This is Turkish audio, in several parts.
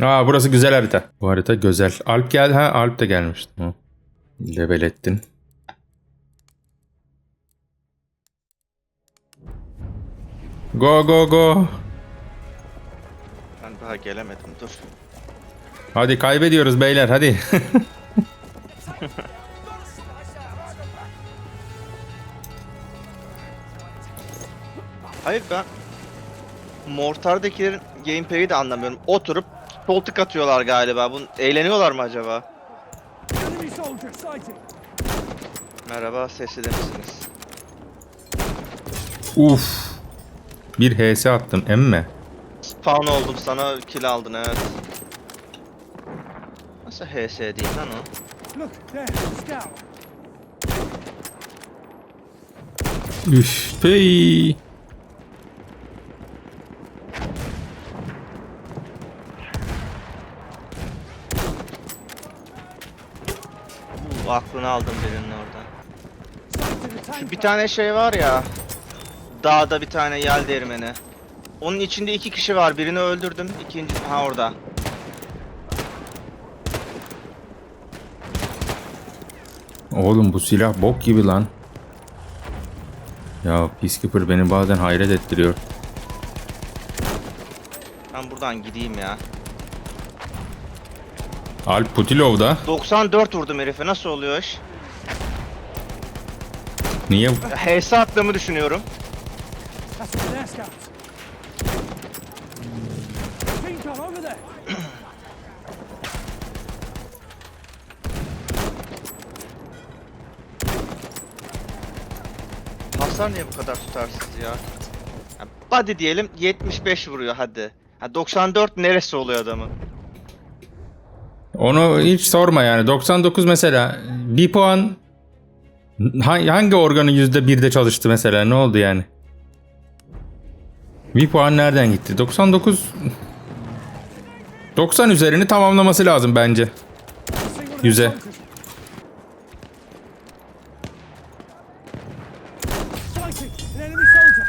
Aa burası güzel harita. Bu harita güzel. Alp gel ha Alp de gelmiş. Hı. Level ettin. Go go go. Ben daha gelemedim dur. Hadi kaybediyoruz beyler hadi. Hayır ben Mortar'dakilerin gameplay'i de anlamıyorum. Oturup sol tık atıyorlar galiba. Bunun eğleniyorlar mı acaba? Merhaba sesli misiniz? Uf. Bir HS attım emme. Spawn oldum sana kill aldın evet. Nasıl HS değil lan o? Üf. Pey. Aklını aldım birinin oradan. Şu bir tane şey var ya. Dağda bir tane yel değirmeni. Onun içinde iki kişi var. Birini öldürdüm. İkinci ha orada. Oğlum bu silah bok gibi lan. Ya Peacekeeper beni bazen hayret ettiriyor. Ben buradan gideyim ya. Alp Putilov da. 94 vurdum herife. Nasıl oluyor iş? Niye? HS attığımı düşünüyorum. Hasar niye bu kadar tutarsız ya? ya body diyelim 75 vuruyor hadi. Ha 94 neresi oluyor adamın? Onu hiç sorma yani. 99 mesela bir puan ha- hangi organı yüzde birde çalıştı mesela ne oldu yani? Bir puan nereden gitti? 99 90 üzerini tamamlaması lazım bence. See one of their Yüze. soldiers. Sighted an enemy soldier.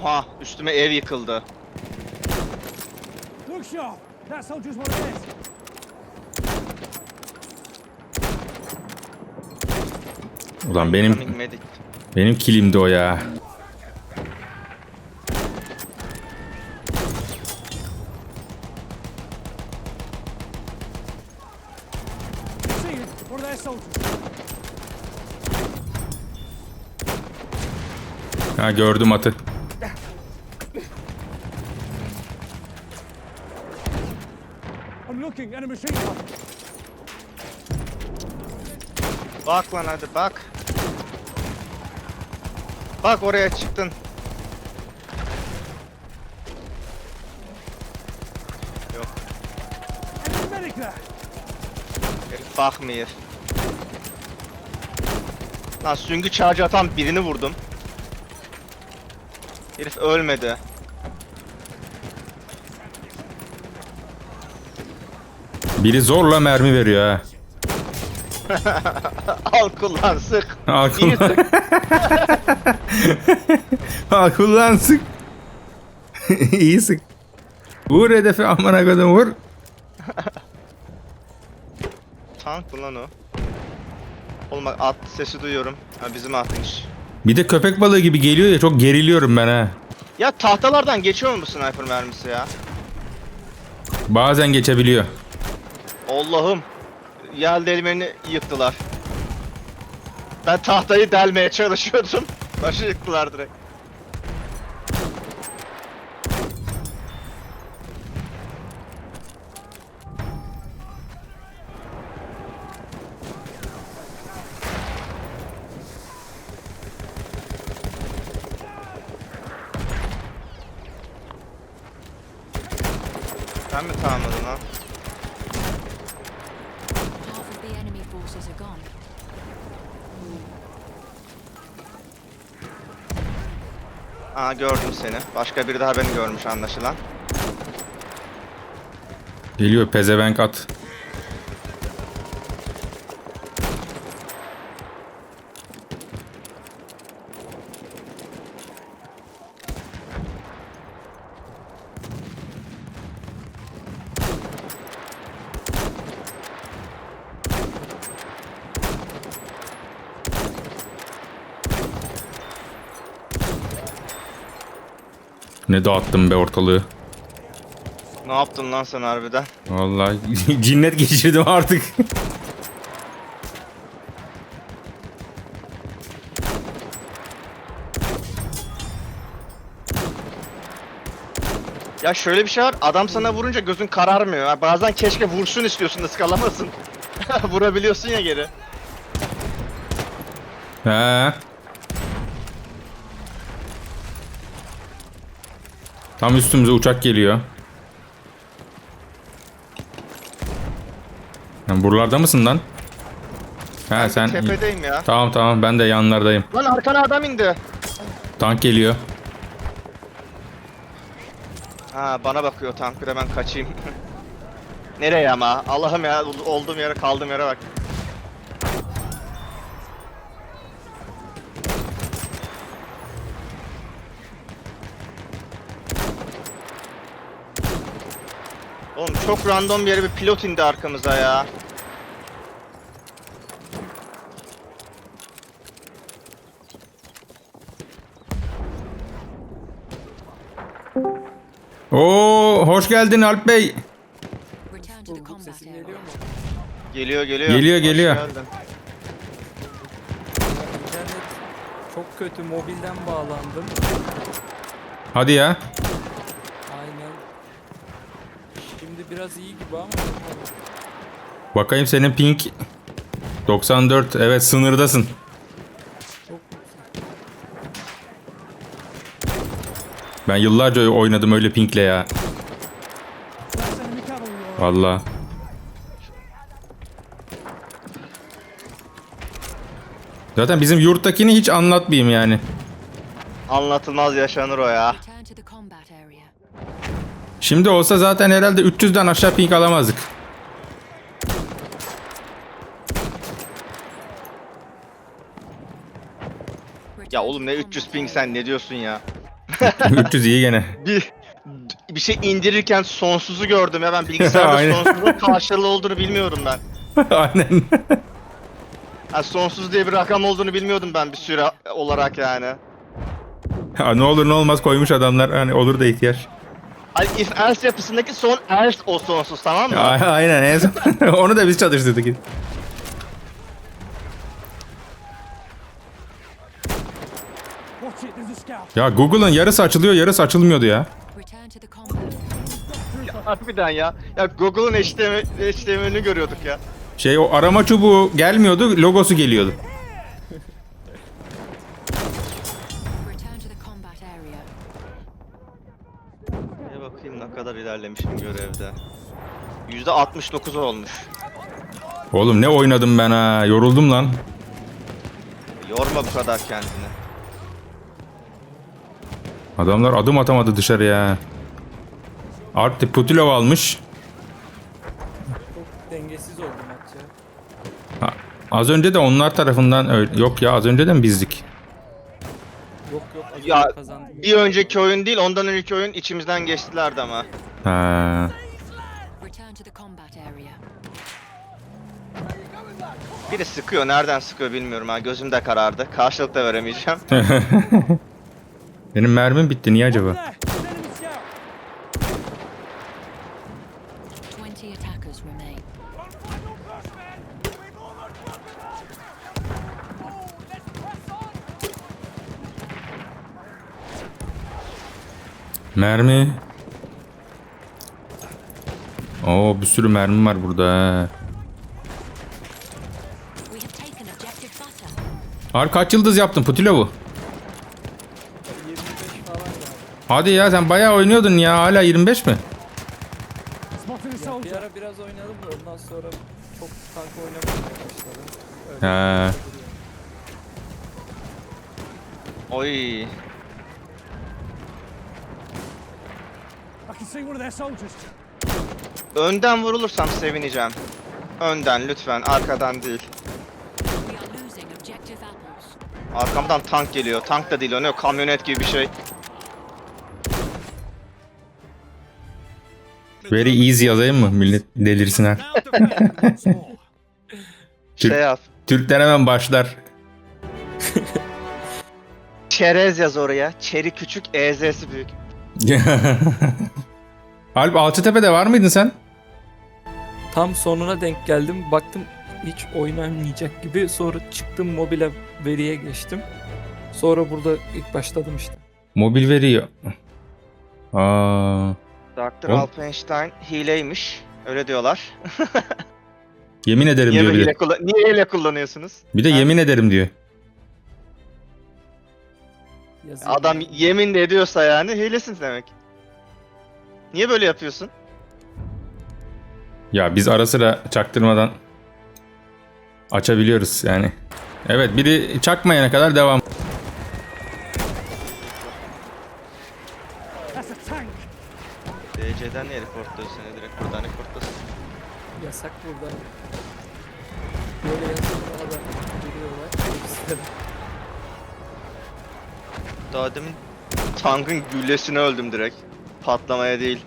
Oha üstüme ev yıkıldı. That soldier's one of theirs. Ulan benim medic. benim kilimdi o ya. See it. One of their soldiers. Ha gördüm atı. I'm looking at a machine gun. Bak lan hadi bak. Bak oraya çıktın. Yok Enemy medic there. herif bakmıyor. Lan süngü charge atan birini vurdum. Herif ölmedi. Biri zorla mermi veriyor ha. Al kullan sık. Al İyi kullan. sık. Ha kullan sık. İyi sık. Vur hedefi amına kodum vur. Tank mı lan o? Oğlum bak at sesi duyuyorum. Ha bizim atmış. Bir de köpek balığı gibi geliyor ya çok geriliyorum ben ha. Ya tahtalardan geçiyor mu bu sniper mermisi ya? Bazen geçebiliyor. Allah'ım. Yel delmeni yıktılar. Ben tahtayı delmeye çalışıyordum. Başı yıktılar direkt. Sen mi tamamladın lan? Half of the enemy forces are gone. Aa gördüm seni. Başka biri daha beni görmüş anlaşılan. Geliyor pezevenk at. Ne dağıttım be ortalığı. Ne yaptın lan sen harbiden? Vallahi cinnet geçirdim artık. Ya şöyle bir şey var. Adam sana vurunca gözün kararmıyor. Ha, Bazen keşke vursun istiyorsun da ıskalamasın. Vurabiliyorsun ya geri. He. Tam üstümüze uçak geliyor. Sen buralarda mısın lan? He sen... Tepedeyim ya. Tamam tamam ben de yanlardayım. Lan arkana adam indi. Tank geliyor. Ha bana bakıyor tank bir de ben kaçayım. Nereye ama? Allah'ım ya olduğum yere kaldığım yere bak. Oğlum çok random bir yere bir pilot indi arkamıza ya. Oo hoş geldin Alp Bey. Geliyor mu? Geliyor geliyor. Geliyor, Hoş geliyor. geldin. İnternet çok kötü. Mobilden bağlandım. Hadi ya. Aynen. Şimdi biraz iyi gibi ama Bakayım senin ping 94. Evet sınırdasın. Ben yıllarca oynadım öyle pingle ya. Valla. Zaten bizim yurttakini hiç anlatmayayım yani. Anlatılmaz yaşanır o ya. Şimdi olsa zaten herhalde 300'den aşağı ping alamazdık. Ya oğlum ne combat 300 ping sen ne diyorsun ya? 300 iyi gene. Bir bir şey indirirken sonsuzu gördüm ya ben bilgisayarda sonsuzun karşılığı olduğunu bilmiyorum ben. Aynen. Ha, sonsuz diye bir rakam olduğunu bilmiyordum ben bir süre olarak yani. Ha, ne olur ne olmaz koymuş adamlar. Hani olur da ihtiyaç. Hani if else yapısındaki son else o sonsuz tamam mı? A- Aynen en son. Onu da biz çalıştırdık. Watch it, there's a scout. Ya Google'ın yarısı açılıyor yarısı açılmıyordu ya. Return to the. Harbiden ya. Ya Google'ın HTML, HTML'ini görüyorduk ya. Şey o arama çubuğu gelmiyordu logosu geliyordu. Kadar ilerlemişim görevde. %69 olmuş. Oğlum ne oynadım ben ha yoruldum lan. Yorma bu kadar kendini. Adamlar adım atamadı dışarıya. Artti Putilov almış. Çok dengesiz oldu maç ya. Ha, az önce de onlar tarafından öyle. Yok ya az önce de mi bizdik? Ya, önce kazandık. Bir önceki oyun değil ondan önceki oyun içimizden geçtilerdi ama. Ha. Return to the combat area. Biri sıkıyor nereden sıkıyor bilmiyorum ha gözüm de karardı. Karşılık da veremeyeceğim. Benim mermim bitti niye acaba? There, there's an enemy scout. 20 attackers remain. Mermi. Oo bir sürü mermi var burada. butter. Har kaç yıldız yaptın Putilov'u? 25 falan galiba. Hadi ya sen bayağı oynuyordun ya hala 25 mi? Ya bir ara biraz oynadım da ondan sonra çok tank oynamaya başladım. Öyle Ha. Oy. I can see one of their soldiers. Önden vurulursam sevineceğim. Önden lütfen arkadan değil. Arkamdan tank geliyor. Tank da değil o ne o kamyonet gibi bir şey. Very easy yazayım mı? Millet delirsin ha. Şey yap. Türkler hemen başlar. Çerez yaz oraya. Çeri küçük, EZ'si büyük. Alp Alçıtepe'de var mıydın sen? Tam sonuna denk geldim. Baktım hiç oynanmayacak gibi. Sonra çıktım mobile veriye geçtim. Sonra burada ilk başladım işte. Mobil veriyor. Aa, Dr. Oğlum. Alpenstein hileymiş. Öyle diyorlar. yemin ederim Niye, diyor bir hile, de. kullan- niye hile kullanıyorsunuz? Bir de Ha? yemin ederim diyor. Yazayım. Adam yemin de ediyorsa yani hilesin demek. Niye böyle yapıyorsun? Ya biz ara sıra çaktırmadan açabiliyoruz yani. Evet biri çakmayana kadar devam. DC'den niye reportluyorsun seni direkt buradan reportlasın. Yasak burada. Böyle yazılı adam duruyorlar. Hepsi de- Daha demin tankın güllesine öldüm direkt. Patlamaya değil.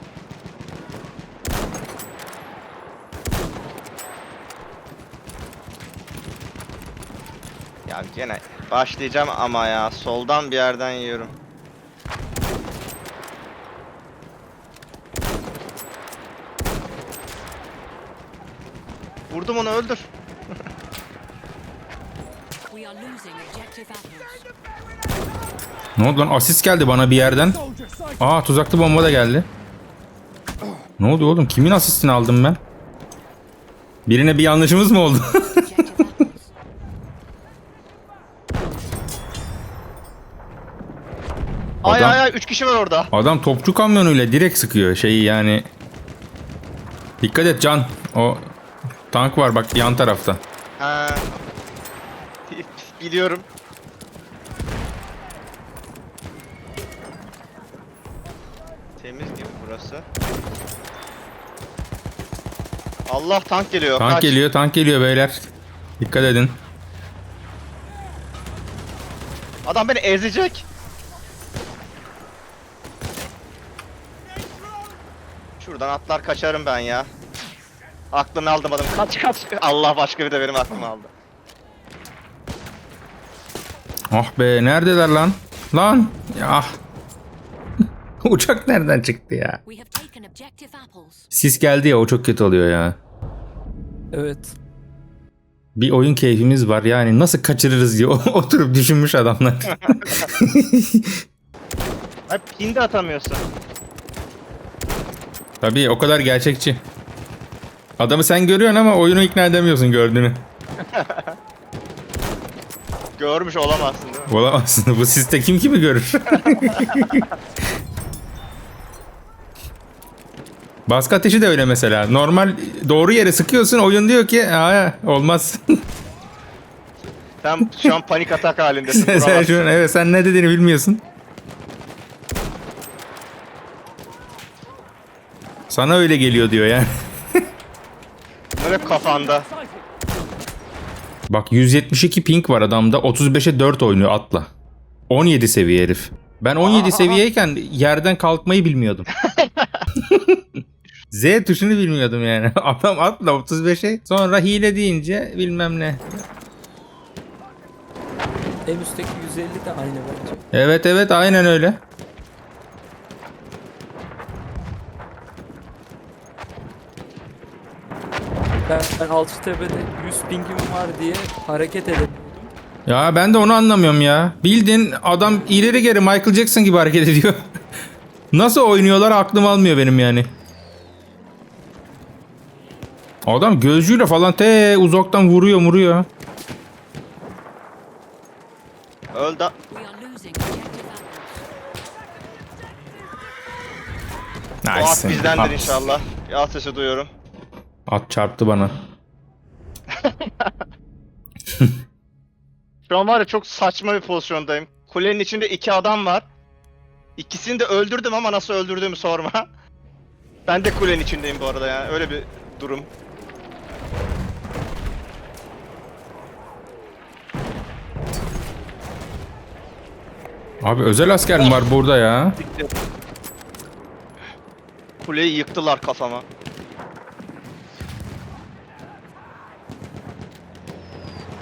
Ya gene başlayacağım ama ya soldan bir yerden yiyorum. Vurdum onu öldür. We are losing objective apples. Ne oldu lan? Asist geldi bana bir yerden. Aa tuzaklı bomba da geldi. Ne oldu oğlum? Kimin asistini aldım ben? Birine bir yanlışımız mı oldu? Ay ay ay 3 kişi var orada. Adam topçu kamyonuyla direkt sıkıyor şeyi yani. Dikkat et Can. O tank var bak yan tarafta. Ha. Biliyorum. Allah tank geliyor. Tank kaç. geliyor, tank geliyor beyler. Dikkat edin. Adam beni ezecek. Şuradan atlar kaçarım ben ya. Aklını aldım adam. Kaç kaç. Allah başka bir de benim aklımı aldı. Ah be neredeler lan? Lan. Ya. Uçak nereden çıktı ya? Sis geldi ya o çok kötü oluyor ya. Evet. Bir oyun keyfimiz var yani nasıl kaçırırız diye oturup düşünmüş adamlar. Ay pin de atamıyorsun. Tabii o kadar gerçekçi. Adamı sen görüyorsun ama oyunu ikna edemiyorsun gördüğünü. Görmüş olamazsın değil mi? Olamazsın. Bu siste kim kimi görür? Baskı ateşi de öyle mesela. Normal doğru yere sıkıyorsun oyun diyor ki Aa, olmaz. Sen şu an panik atak halindesin. sen şu an, evet sen ne dediğini bilmiyorsun. Sana öyle geliyor diyor yani. Bunlar hep kafanda. Bak 172 ping var adamda. 35'e 4 oynuyor atla. 17 seviye herif. Ben 17 seviyeyken yerden kalkmayı bilmiyordum. Z tuşunu bilmiyordum yani. Adam atla 35'e sonra hile deyince bilmem ne. En üstteki 150 de aynı bence. Evet evet aynen öyle. Ben, ben Alçıtepe'de 100 pingim var diye hareket edemiyordum. Ya ben de onu anlamıyorum ya. Bildin adam ileri geri Michael Jackson gibi hareket ediyor. Nasıl oynuyorlar aklım almıyor benim yani. Adam gözcüyle falan te uzaktan vuruyor vuruyor. Öldü. Apples. O at Nice. bizdendir At. inşallah. Bir at sesi duyuyorum. At çarptı bana. Şu an var ya çok saçma bir pozisyondayım. Kulenin içinde iki adam var. İkisini de öldürdüm ama nasıl öldürdüğümü sorma. Ben de kulenin içindeyim bu arada yani. Öyle bir durum. Abi özel asker mi var burada ya? Kuleyi yıktılar kafama.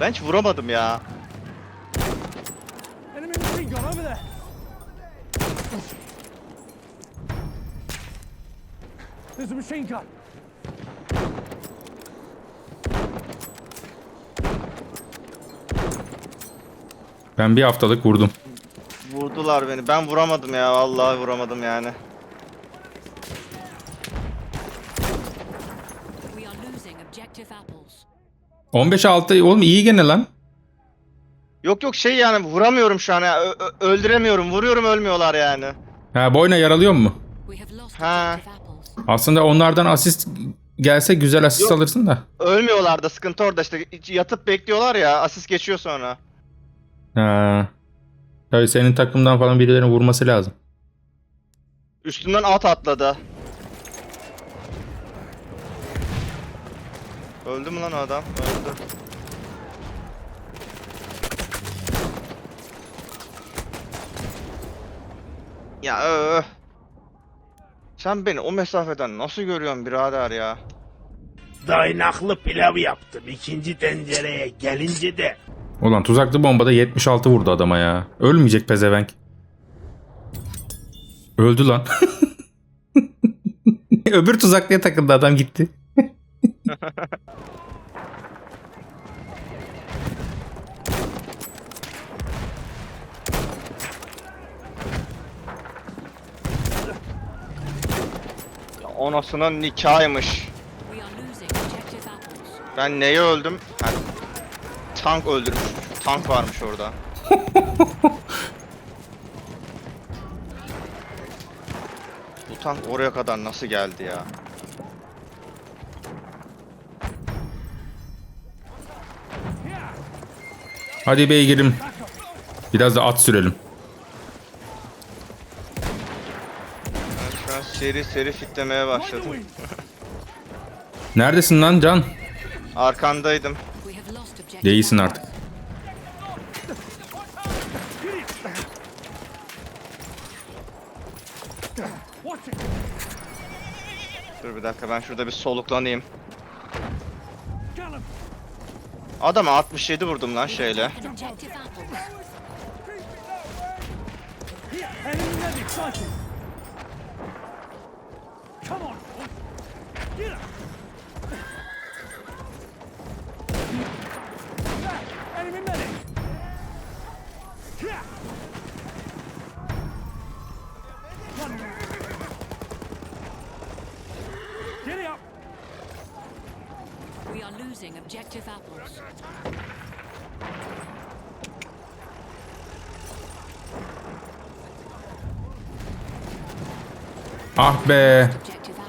Ben hiç vuramadım ya. There's a machine gun. Ben bir haftalık vurdum. Vurdular beni. Ben vuramadım ya. Vallahi vuramadım yani. We are losing objective apples. 15'e 6 oğlum iyi gene lan. Yok yok şey yani vuramıyorum şu an ya. Ö- ö- öldüremiyorum. Vuruyorum ölmüyorlar yani. Ha boyuna yaralıyor mu? We have lost Ha. objective apples. Aslında onlardan asist gelse güzel asist Yok. alırsın da. Ölmüyorlar da sıkıntı orada işte. Yatıp bekliyorlar ya. Asist geçiyor sonra. Ha. Tabii senin takımdan falan birilerinin vurması lazım. Üstünden at atladı. Öldü mü lan o adam? Öldü. Ya öh. Sen beni o mesafeden nasıl görüyorsun birader ya? Dayanaklı pilav yaptım ikinci tencereye gelince de Ulan tuzaklı bombada 76 vurdu adama ya. Ölmeyecek pezevenk. Öldü lan. Öbür tuzaklıya takıldı adam gitti. Ya Onasının nikahıymış. Ben neye öldüm? Ha, tank öldürmüş. Tank varmış orada. Bu tank oraya kadar nasıl geldi ya? Hadi beygirim. Biraz da at sürelim. Ben şu an seri seri fitlemeye başladım. Neredesin lan Can? Arkandaydım. Değilsin artık. Dur bir dakika ben şurada bir soluklanayım. Adama 67 vurdum lan şeyle. An objective apples. Here, enemy medic sighted. Come on. Get him. There, Enemy medic. Here. Run. Get it up. We are losing objective apples. Ah be.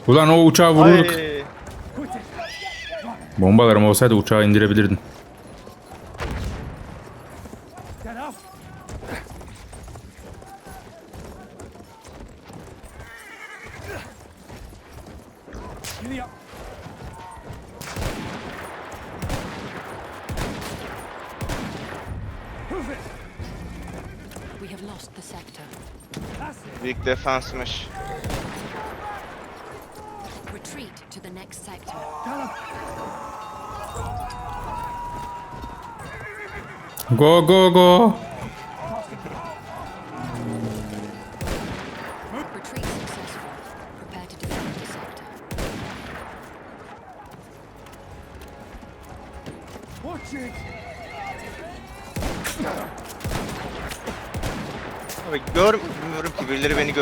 Ulan o uçağı vururduk. Ay. Bombalarım olsaydı uçağı indirebilirdin. Get up. Giddy up. Move it. We have lost the sector. That's it. Büyük defansmış. Retreat to the next sector. Got him. Go go go.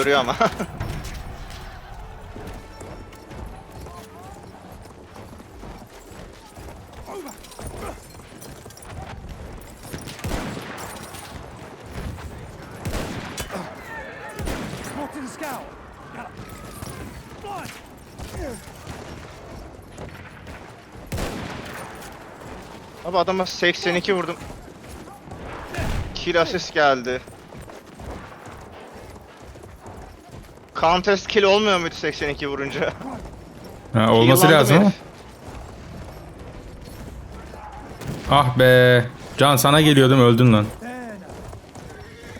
Görüyor ama. Abi adama 82 vurdum. Kill assist geldi. Contest kill olmuyor muydu 82 vurunca? Ha, olması Yılandı lazım ama. Ah be. Can sana geliyordum öldün lan.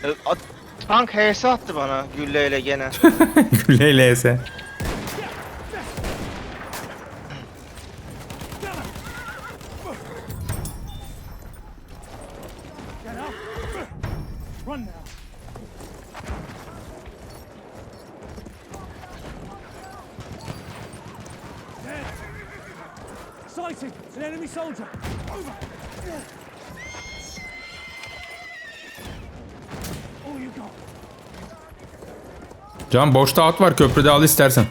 E, at- Tank HS attı bana gülleyle gene. LLS. Got Sighted! An enemy soldier! Over! All you got! Can boşta at var köprüde al istersen.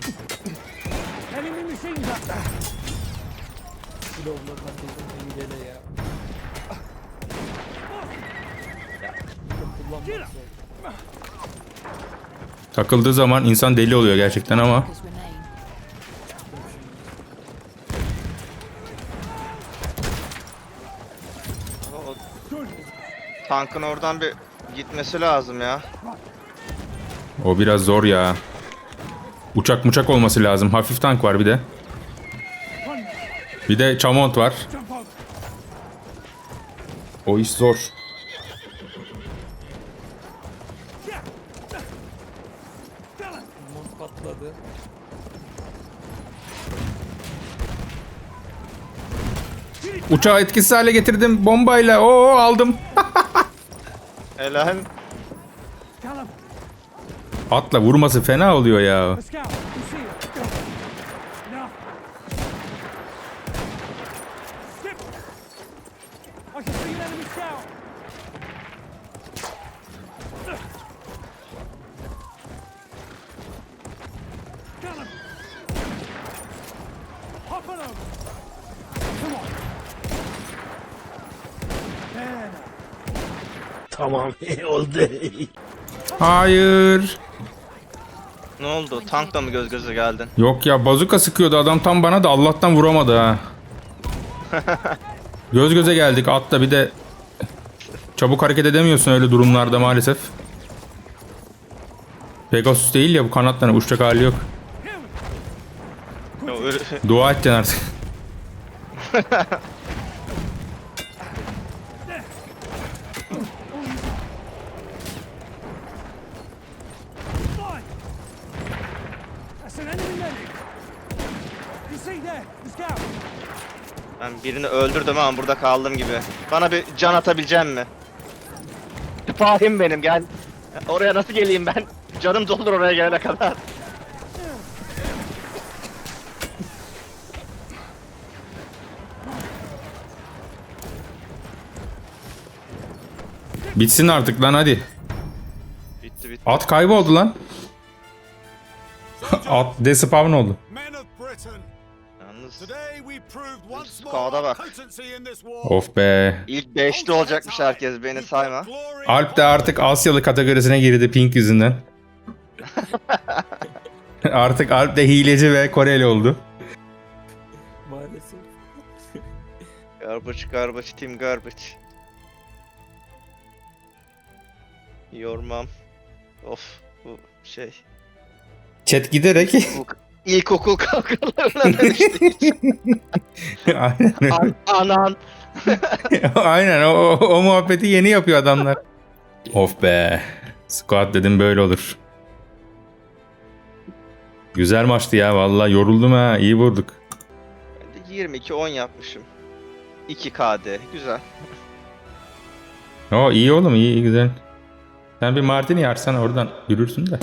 Takıldığı zaman insan deli oluyor gerçekten ama Tankın oradan bir gitmesi lazım ya. o biraz zor ya. Uçak muçak olması lazım. Hafif tank var bir de. Bir de Chamont var. O iş zor. Patladı. Uçağı etkisiz hale getirdim bombayla. Oo aldım. Helal. Atla vurması fena oluyor ya. Come on! There! Tamam oldu. Hayır. Ne oldu? Tankla mı göz göze geldin? Yok ya bazuka sıkıyordu adam tam bana da Allah'tan vuramadı ha. Göz göze geldik atla bir de çabuk hareket edemiyorsun öyle durumlarda maalesef. Pegasus değil ya bu kanatların uçacak hali yok. Dua edeceksin artık. Fine! That's an enemy medic! You see there, the scout! Ben birini öldürdüm ama burada kaldım gibi. Bana bir can atabilecek mi? Fahim benim gel. Oraya nasıl geleyim ben? Canım doldur oraya gelene kadar. Bitsin artık lan hadi. Bitti bitti. At kayboldu lan. At despawn oldu. Our bak. Of be. ilk 5'te olacakmış herkes beni sayma. Alp de artık Asyalı kategorisine girdi Pink yüzünden. artık Alp de hileci ve Koreli oldu. Maalesef. Garbage garbage team garbage. Yormam. Of bu şey. Chat giderek ilkokul kavgalarına dönüştü. aynen, anan. aynen o, o, o muhabbeti yeni yapıyor adamlar. of be. Squad dedim böyle olur. Güzel maçtı ya vallahi yoruldum ha iyi vurduk. Ben de 22-10 yapmışım. 2 KD. Güzel. O iyi oğlum iyi, iyi güzel. Sen bir Martini yarsan oradan yürürsün de.